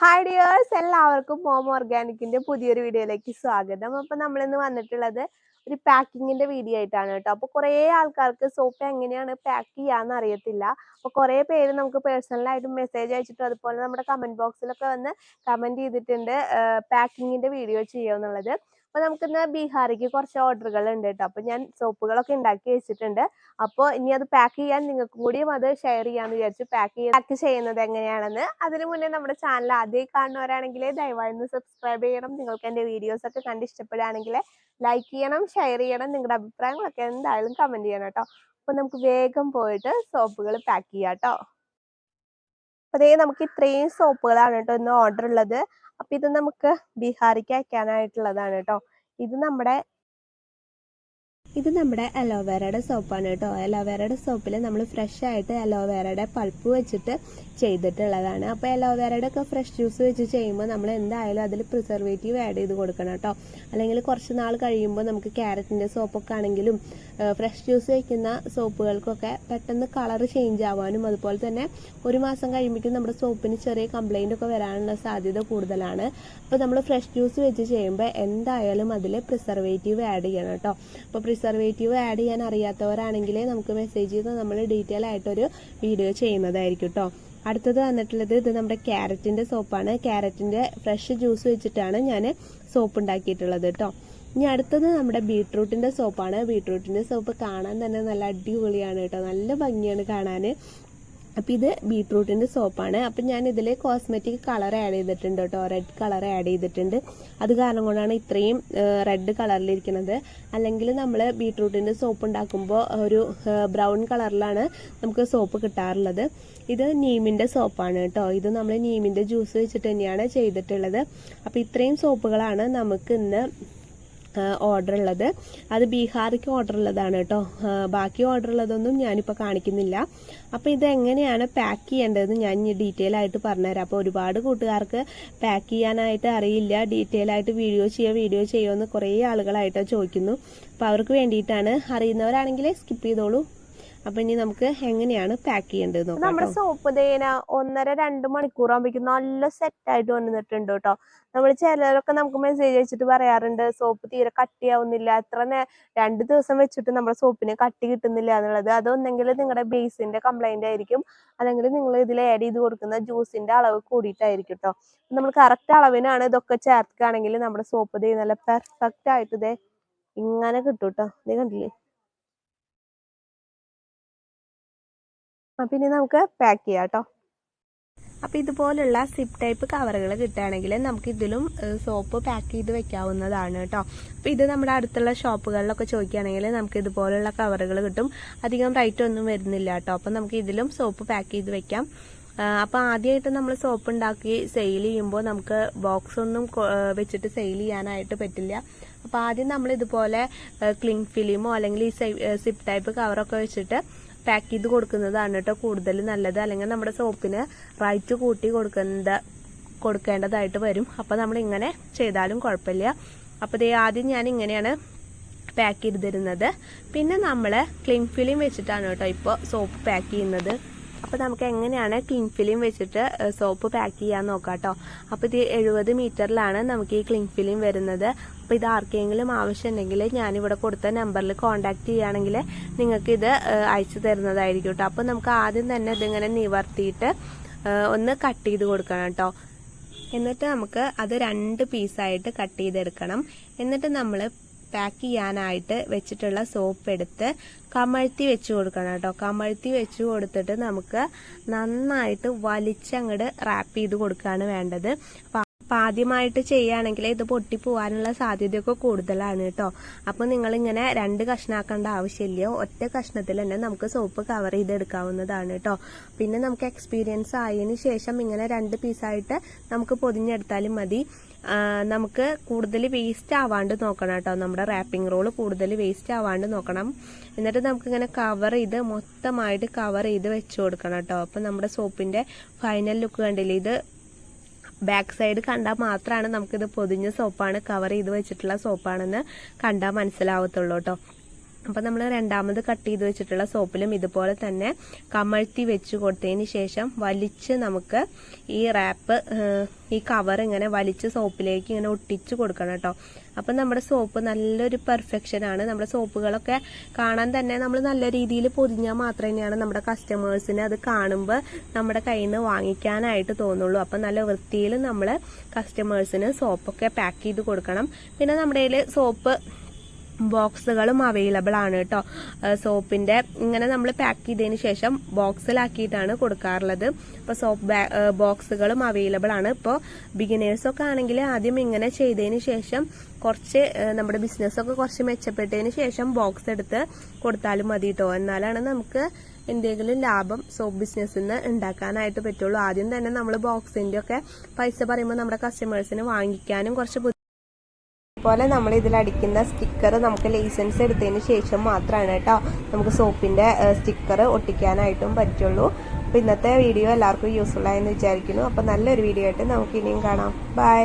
Hi dears എല്ലാവർക്കും home ഓർഗാനിക്കിന്റെ പുതിയൊരു വീഡിയോയിലേക്ക് സ്വാഗതം. അപ്പൊ നമ്മൾ ഇന്ന് വന്നിട്ടുള്ളത് ഒരു പാക്കിങ്ങിന്റെ വീഡിയോ ആയിട്ടാണ് കേട്ടോ. അപ്പൊ കുറെ ആൾക്കാർക്ക് സോപ്പ് എങ്ങനെയാണ് പാക്ക് ചെയ്യാന്ന് അറിയത്തില്ല. അപ്പൊ കുറെ പേര് നമുക്ക് പേഴ്സണലായിട്ട് മെസ്സേജ് അയച്ചിട്ടും അതുപോലെ നമ്മുടെ കമന്റ് ബോക്സിലൊക്കെ വന്ന് കമന്റ് ചെയ്തിട്ടുണ്ട് പാക്കിങ്ങിന്റെ വീഡിയോ ചെയ്യുമെന്നുള്ളത് അപ്പൊ നമുക്കിന്ന് ബീഹാറിക്ക് കുറച്ച് ഓർഡറുകൾ ഉണ്ട് കേട്ടോ അപ്പൊ ഞാൻ സോപ്പുകളൊക്കെ ഉണ്ടാക്കി വെച്ചിട്ടുണ്ട്. അപ്പോൾ ഇനി അത് പാക്ക് ചെയ്യാൻ നിങ്ങൾക്കും കൂടിയും അത് ഷെയർ ചെയ്യാന്ന് വിചാരിച്ചു. പാക്ക് ചെയ്യാൻ പാക്ക് ചെയ്യുന്നത് എങ്ങനെയാണെന്ന് അതിനു മുന്നേ നമ്മുടെ ചാനൽ ആദ്യമായി കാണുന്നവരാണെങ്കിൽ ദയവായി ഒന്ന് സബ്സ്ക്രൈബ് ചെയ്യണം. നിങ്ങൾക്ക് എന്റെ വീഡിയോസ് ഒക്കെ കണ്ട് ഇഷ്ടപ്പെടുകയാണെങ്കിൽ ലൈക്ക് ചെയ്യണം ഷെയർ ചെയ്യണം. നിങ്ങളുടെ അഭിപ്രായങ്ങളൊക്കെ എന്തായാലും കമന്റ് ചെയ്യണം കേട്ടോ അപ്പൊ നമുക്ക് വേഗം പോയിട്ട് സോപ്പുകൾ പാക്ക് ചെയ്യാം കേട്ടോ അപ്പൊ അതേ നമുക്ക് ഇത്രയും സോപ്പുകളാണ് കേട്ടോ ഇന്ന് ഓർഡർ ഉള്ളത്. അപ്പൊ ഇത് നമുക്ക് ബീഹാറിക്ക് അയക്കാനായിട്ടുള്ളതാണ് കേട്ടോ. ഇത് നമ്മുടെ ഇത് നമ്മുടെ അലോവേറയുടെ സോപ്പാണ് കേട്ടോ. അലോവേറയുടെ സോപ്പിൽ നമ്മൾ ഫ്രഷ് ആയിട്ട് അലോവേറയുടെ പൾപ്പ് വെച്ചിട്ട് ചെയ്തിട്ടുള്ളതാണ്. അപ്പോൾ അലോവേറയുടെ ഒക്കെ ഫ്രഷ് ജ്യൂസ് വെച്ച് ചെയ്യുമ്പോൾ നമ്മൾ എന്തായാലും അതിൽ പ്രിസർവേറ്റീവ് ആഡ് ചെയ്ത് കൊടുക്കണം കേട്ടോ. അല്ലെങ്കിൽ കുറച്ച് നാൾ കഴിയുമ്പോൾ നമുക്ക് ക്യാരറ്റിന്റെ സോപ്പൊക്കെ ആണെങ്കിലും ഫ്രഷ് ജ്യൂസ് വയ്ക്കുന്ന സോപ്പുകൾക്കൊക്കെ പെട്ടെന്ന് കളർ ചേഞ്ച് ആവാനും അതുപോലെ തന്നെ ഒരു മാസം കഴിയുമ്പോഴേക്കും നമ്മുടെ സോപ്പിന് ചെറിയ കംപ്ലൈന്റ് ഒക്കെ വരാനുള്ള സാധ്യത കൂടുതലാണ്. അപ്പോൾ നമ്മൾ ഫ്രഷ് ജ്യൂസ് വെച്ച് ചെയ്യുമ്പോൾ എന്തായാലും അതിൽ പ്രിസർവേറ്റീവ് ആഡ് ചെയ്യണം കേട്ടോ. അപ്പോൾ പ്രിസർവേറ്റീവ് ആഡ് ചെയ്യാൻ അറിയാത്തവരാണെങ്കിൽ നമുക്ക് മെസ്സേജ് ചെയ്ത് നമ്മൾ ഡീറ്റെയിൽ ആയിട്ടൊരു വീഡിയോ ചെയ്യുന്നതായിരിക്കും കേട്ടോ അടുത്തത് വന്നിട്ടുള്ളത് ഇത് നമ്മുടെ ക്യാരറ്റിന്റെ സോപ്പാണ്. ക്യാരറ്റിന്റെ ഫ്രഷ് ജ്യൂസ് വെച്ചിട്ടാണ് ഞാൻ സോപ്പ് ഉണ്ടാക്കിയിട്ടുള്ളത് കേട്ടോ ഇനി അടുത്തത് നമ്മുടെ ബീട്രൂട്ടിന്റെ സോപ്പാണ്. ബീട്രൂട്ടിന്റെ സോപ്പ് കാണാൻ തന്നെ നല്ല അടിപൊളിയാണ് കേട്ടോ നല്ല ഭംഗിയാണ് കാണാൻ അപ്പം ഇത് ബീട്രൂട്ടിന്റെ സോപ്പാണ്. അപ്പം ഞാൻ ഇതിൽ കോസ്മെറ്റിക് കളർ ആഡ് ചെയ്തിട്ടുണ്ട് കേട്ടോ. റെഡ് കളർ ആഡ് ചെയ്തിട്ടുണ്ട്. അത് കാരണം കൊണ്ടാണ് ഇത്രയും റെഡ് കളറിലിരിക്കുന്നത് അല്ലെങ്കിൽ നമ്മൾ ബീട്രൂട്ടിന്റെ സോപ്പ് ഉണ്ടാക്കുമ്പോൾ ഒരു ബ്രൗൺ കളറിലാണ് നമുക്ക് സോപ്പ് കിട്ടാറുള്ളത്. ഇത് നീമിന്റെ സോപ്പാണ് കേട്ടോ. ഇത് നമ്മൾ നീമിന്റെ ജ്യൂസ് വെച്ചിട്ട് തന്നെയാണ് ചെയ്തിട്ടുള്ളത്. അപ്പോൾ ഇത്രയും സോപ്പുകളാണ് നമുക്ക് ഇന്ന് ഓർഡർ ഉള്ളത് അത് ബീഹാറിക്ക് ഓർഡർ ഉള്ളതാണ് കേട്ടോ ബാക്കി ഓർഡർ ഉള്ളതൊന്നും ഞാനിപ്പോൾ കാണിക്കുന്നില്ല. അപ്പോൾ ഇത് എങ്ങനെയാണ് പാക്ക് ചെയ്യേണ്ടതെന്ന് ഞാൻ ഡീറ്റെയിൽ ആയിട്ട് പറഞ്ഞുതരാം. അപ്പോൾ ഒരുപാട് കൂട്ടുകാർക്ക് പാക്ക് ചെയ്യാനായിട്ട് അറിയില്ല. ഡീറ്റെയിൽ ആയിട്ട് വീഡിയോ ചെയ്യുക വീഡിയോ ചെയ്യുമെന്ന് കുറേ ആളുകളായിട്ട് ചോദിക്കുന്നു. അപ്പോൾ അവർക്ക് വേണ്ടിയിട്ടാണ്. അറിയുന്നവരാണെങ്കിൽ സ്കിപ്പ് ചെയ്തോളൂ. അപ്പൊ ഇനി നമുക്ക് എങ്ങനെയാണ് പാക്ക് ചെയ്യേണ്ടത് നമ്മുടെ സോപ്പ് തേന ഒന്നര രണ്ട് മണിക്കൂർ ആകുമ്പോഴേക്കും നല്ല സെറ്റ് ആയിട്ട് വന്നിട്ടുണ്ട് കേട്ടോ നമ്മൾ ചിലരൊക്കെ നമുക്ക് മെസ്സേജ് അയച്ചിട്ട് പറയാറുണ്ട് സോപ്പ് തീരെ കട്ടിയാവുന്നില്ല എത്ര രണ്ട് ദിവസം വെച്ചിട്ട് നമ്മുടെ സോപ്പിന് കട്ടി കിട്ടുന്നില്ല എന്നുള്ളത്. അതൊന്നെങ്കിൽ നിങ്ങളുടെ ബേസിന്റെ കംപ്ലൈന്റ് ആയിരിക്കും. അല്ലെങ്കിൽ നിങ്ങൾ ഇതിൽ ആഡ് ചെയ്ത് കൊടുക്കുന്ന ജ്യൂസിന്റെ അളവ് കൂടിയിട്ടായിരിക്കും കേട്ടോ നമ്മൾ കറക്റ്റ് അളവിനാണ് ഇതൊക്കെ ചേർക്കുകയാണെങ്കിൽ നമ്മുടെ സോപ്പ് ദേ നല്ല പെർഫെക്റ്റ് ആയിട്ട് ഇതേ ഇങ്ങനെ കിട്ടും കേട്ടോ ഇത് കണ്ടില്ലേ? പിന്നെ നമുക്ക് പാക്ക് ചെയ്യാം കേട്ടോ അപ്പോൾ ഇതുപോലുള്ള സിപ്പ് ടൈപ്പ് കവറുകൾ കിട്ടുകയാണെങ്കിൽ നമുക്ക് ഇതിലും സോപ്പ് പാക്ക് ചെയ്ത് വെക്കാവുന്നതാണ് കേട്ടോ അപ്പോൾ ഇത് നമ്മുടെ അടുത്തുള്ള ഷോപ്പുകളിലൊക്കെ ചോദിക്കുകയാണെങ്കിൽ നമുക്ക് ഇതുപോലുള്ള കവറുകൾ കിട്ടും. അധികം റേറ്റ് ഒന്നും വരുന്നില്ല കേട്ടോ അപ്പോൾ നമുക്ക് ഇതിലും സോപ്പ് പാക്ക് ചെയ്ത് വെക്കാം. അപ്പോൾ ആദ്യമായിട്ട് നമ്മൾ സോപ്പ് ഉണ്ടാക്കി സെയിൽ ചെയ്യുമ്പോൾ നമുക്ക് ബോക്സ് ഒന്നും വെച്ചിട്ട് സെയിൽ ചെയ്യാനായിട്ട് പറ്റില്ല. അപ്പോൾ ആദ്യം നമ്മൾ ഇതുപോലെ ക്ലിങ് ഫിലിമോ അല്ലെങ്കിൽ ഈ സിപ്പ് ടൈപ്പ് കവറൊക്കെ വെച്ചിട്ട് പാക്ക് ചെയ്ത് കൊടുക്കുന്നതാണ് കേട്ടോ കൂടുതൽ നല്ലത്. അല്ലെങ്കിൽ നമ്മുടെ സോപ്പിന് റൈറ്റ് കൂട്ടി കൊടുക്കുന്നത് കൊടുക്കേണ്ടതായിട്ട് വരും. അപ്പോൾ നമ്മൾ ഇങ്ങനെ ചെയ്താലും കുഴപ്പമില്ല. അപ്പോൾ ഇതേ ആദ്യം ഞാൻ ഇങ്ങനെയാണ് പാക്ക് ചെയ്ത് തരുന്നത്. പിന്നെ നമ്മൾ ക്ലിങ് ഫിലിം വെച്ചിട്ടാണ് കേട്ടോ ഇപ്പോൾ സോപ്പ് പാക്ക് ചെയ്യുന്നത്. അപ്പോൾ നമുക്ക് എങ്ങനെയാണ് ക്ലിങ് ഫിലിം വെച്ചിട്ട് സോപ്പ് പാക്ക് ചെയ്യാൻ നോക്കാം കേട്ടോ അപ്പോൾ ഇത് എഴുപത് മീറ്ററിലാണ് നമുക്ക് ഈ ക്ലിങ് ഫിലിം വരുന്നത്. അപ്പോൾ ഇത് ആർക്കെങ്കിലും ആവശ്യമുണ്ടെങ്കിൽ ഞാനിവിടെ കൊടുത്ത നമ്പറിൽ കോൺടാക്ട് ചെയ്യുകയാണെങ്കിൽ നിങ്ങൾക്ക് ഇത് അയച്ചു തരുന്നതായിരിക്കും കേട്ടോ അപ്പോൾ നമുക്ക് ആദ്യം തന്നെ ഇതിങ്ങനെ നിവർത്തിയിട്ട് ഒന്ന് കട്ട് ചെയ്ത് കൊടുക്കണം കേട്ടോ എന്നിട്ട് നമുക്ക് അത് രണ്ട് പീസായിട്ട് കട്ട് ചെയ്തെടുക്കണം. എന്നിട്ട് നമ്മൾ പാക്ക് ചെയ്യാനായിട്ട് വെച്ചിട്ടുള്ള സോപ്പ് എടുത്ത് കമഴ്ത്തി വെച്ച് കൊടുക്കണം കേട്ടോ. കമഴ്ത്തി വെച്ച് കൊടുത്തിട്ട് നമുക്ക് നന്നായിട്ട് വലിച്ചങ്ങട് റാപ്പ് ചെയ്ത് കൊടുക്കുകയാണ് വേണ്ടത്. അപ്പം ആദ്യമായിട്ട് ചെയ്യുകയാണെങ്കിൽ ഇത് പൊട്ടിപ്പോവാനുള്ള സാധ്യതയൊക്കെ കൂടുതലാണ് കേട്ടോ. അപ്പോൾ നിങ്ങളിങ്ങനെ രണ്ട് കഷ്ണാക്കേണ്ട ആവശ്യമില്ല. ഒറ്റ കഷ്ണത്തിൽ തന്നെ നമുക്ക് സോപ്പ് കവർ ചെയ്തെടുക്കാവുന്നതാണ് കേട്ടോ. പിന്നെ നമുക്ക് എക്സ്പീരിയൻസ് ആയതിനു ശേഷം ഇങ്ങനെ രണ്ട് പീസായിട്ട് നമുക്ക് പൊതിഞ്ഞെടുത്താലും മതി. നമുക്ക് കൂടുതൽ വേസ്റ്റ് ആവാണ്ട് നോക്കണം കേട്ടോ. നമ്മുടെ റാപ്പിംഗ് റോൾ കൂടുതൽ വേസ്റ്റ് ആവാണ്ട് നോക്കണം. എന്നിട്ട് നമുക്കിങ്ങനെ കവർ ചെയ്ത് മൊത്തമായിട്ട് കവർ ചെയ്ത് വെച്ച് കൊടുക്കണം കേട്ടോ. അപ്പം നമ്മുടെ സോപ്പിന്റെ ഫൈനൽ ലുക്ക് കണ്ടില്ലേ? ഇത് ബാക്ക് സൈഡ് കണ്ടാൽ മാത്രമാണ് നമുക്കിത് പൊതിഞ്ഞ സോപ്പാണ് കവർ ചെയ്ത് വെച്ചിട്ടുള്ള സോപ്പാണെന്ന് കണ്ടാൽ മനസ്സിലാവത്തുള്ളൂ കേട്ടോ അപ്പം നമ്മൾ രണ്ടാമത് കട്ട് ചെയ്ത് വെച്ചിട്ടുള്ള സോപ്പിലും ഇതുപോലെ തന്നെ കമഴ്ത്തി വെച്ച് കൊടുത്തതിന് ശേഷം വലിച്ച് നമുക്ക് ഈ റാപ്പ് ഈ കവർ ഇങ്ങനെ വലിച്ച് സോപ്പിലേക്ക് ഇങ്ങനെ ഒട്ടിച്ച് കൊടുക്കണം കേട്ടോ. അപ്പം നമ്മുടെ സോപ്പ് നല്ലൊരു പെർഫെക്ഷൻ ആണ്. നമ്മുടെ സോപ്പുകളൊക്കെ കാണാൻ തന്നെ നമ്മൾ നല്ല രീതിയിൽ പൊതിഞ്ഞാൽ മാത്രമേയാണ് നമ്മുടെ കസ്റ്റമേഴ്സിന് അത് കാണുമ്പോൾ നമ്മുടെ കയ്യിൽ നിന്ന് വാങ്ങിക്കാനായിട്ട് തോന്നുള്ളൂ. അപ്പം നല്ല വൃത്തിയിൽ നമ്മൾ കസ്റ്റമേഴ്സിന് സോപ്പൊക്കെ പാക്ക് ചെയ്ത് കൊടുക്കണം. പിന്നെ നമ്മുടെ കയ്യിൽ സോപ്പ് ബോക്സുകളും അവൈലബിൾ ആണ് കേട്ടോ സോപ്പിന്റെ ഇങ്ങനെ നമ്മൾ പാക്ക് ചെയ്തതിന് ശേഷം ബോക്സിലാക്കിയിട്ടാണ് കൊടുക്കാറുള്ളത്. അപ്പോൾ സോപ്പ് ബോക്സുകളും അവൈലബിൾ ആണ്. ഇപ്പോൾ ബിഗിനേഴ്സൊക്കെ ആണെങ്കിൽ ആദ്യം ഇങ്ങനെ ചെയ്തതിന് ശേഷം കുറച്ച് നമ്മുടെ ബിസിനസ്സൊക്കെ കുറച്ച് മെച്ചപ്പെട്ടതിന് ശേഷം ബോക്സ് എടുത്ത് കൊടുത്താലും മതി കേട്ടോ എന്നാലാണ് നമുക്ക് എന്തെങ്കിലും ലാഭം സോപ്പ് ബിസിനസ്സിൽ നിന്ന് ഉണ്ടാക്കാനായിട്ട് പറ്റുള്ളൂ. ആദ്യം തന്നെ നമ്മൾ ബോക്സിന്റെ ഒക്കെ പൈസ പറയുമ്പോൾ നമ്മുടെ കസ്റ്റമേഴ്സിന് വാങ്ങിക്കാനും കുറച്ച് അതുപോലെ നമ്മൾ ഇതിൽ അടിക്കുന്ന സ്റ്റിക്കർ നമുക്ക് ലൈസൻസ് എടുത്തതിന് ശേഷം മാത്രമാണ് കേട്ടോ നമുക്ക് സോപ്പിന്റെ സ്റ്റിക്കർ ഒട്ടിക്കാനായിട്ടും പറ്റുള്ളൂ. അപ്പോൾ ഇന്നത്തെ വീഡിയോ എല്ലാവർക്കും യൂസ്ഫുൾ ആയെന്ന് വിചാരിക്കുന്നു. അപ്പോൾ നല്ലൊരു വീഡിയോ ആയിട്ട് നമുക്ക് ഇനിയും കാണാം. ബൈ